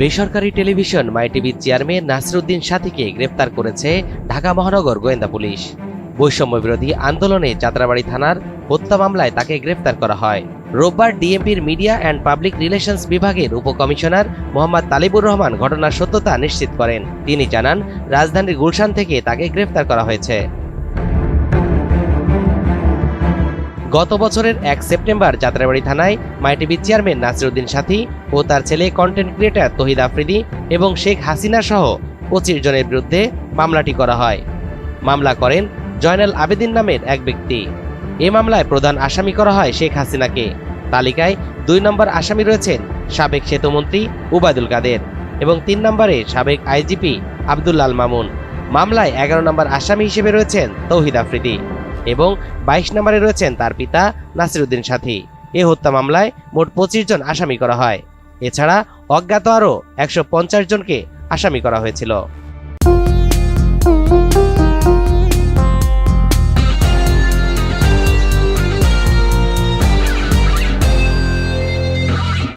বেসরকারি টেলিভিশন মাই টিভির চেয়ারম্যান নাসিরুদ্দিন সাথীকে গ্রেপ্তার করেছে ঢাকা মহানগর গোয়েন্দা পুলিশ। বৈষম্য বিরোধী আন্দোলনে যাত্রাবাড়ি থানার হত্যা মামলায় তাকে গ্রেপ্তার করা হয়। রোববার ডিএমপির মিডিয়া অ্যান্ড পাবলিক রিলেশনস বিভাগের উপকমিশনার মোহাম্মদ তালিবুর রহমান ঘটনার সত্যতা নিশ্চিত করেন। তিনি জানান, রাজধানীর গুলশান থেকে তাকে গ্রেপ্তার করা হয়েছে। গত বছরের এক সেপ্টেম্বর যাত্রাবাড়ি থানায় মাইটিভির চেয়ারম্যান নাসিরুদ্দিন সাথী ও তার ছেলে কন্টেন্ট ক্রিয়েটার তহিদ আফ্রিদি এবং শেখ হাসিনা সহ পঁচিশ জনের বিরুদ্ধে মামলাটি করা হয়। মামলা করেন জয়নাল আবেদিন নামের এক ব্যক্তি। এ মামলায় প্রধান আসামি করা হয় শেখ হাসিনাকে। তালিকায় দুই নম্বর আসামি রয়েছেন সাবেক সেতুমন্ত্রী উবায়দুল কাদের এবং তিন নম্বরে সাবেক আইজিপি আবদুল্লাল মামুন। মামলায় এগারো নম্বর আসামি হিসেবে রয়েছেন তৌহিদ আফ্রিদি। এবং বাইশ নম্বরে রয়েছেন তার পিতা নাসিরুদ্দিন সাথী। এ হত্যা মামলায় মোট পঁচিশ জন আসামি করা হয়। এছাড়া অজ্ঞাত আরও একশো পঞ্চাশ জনকে আসামি করা হয়েছিল।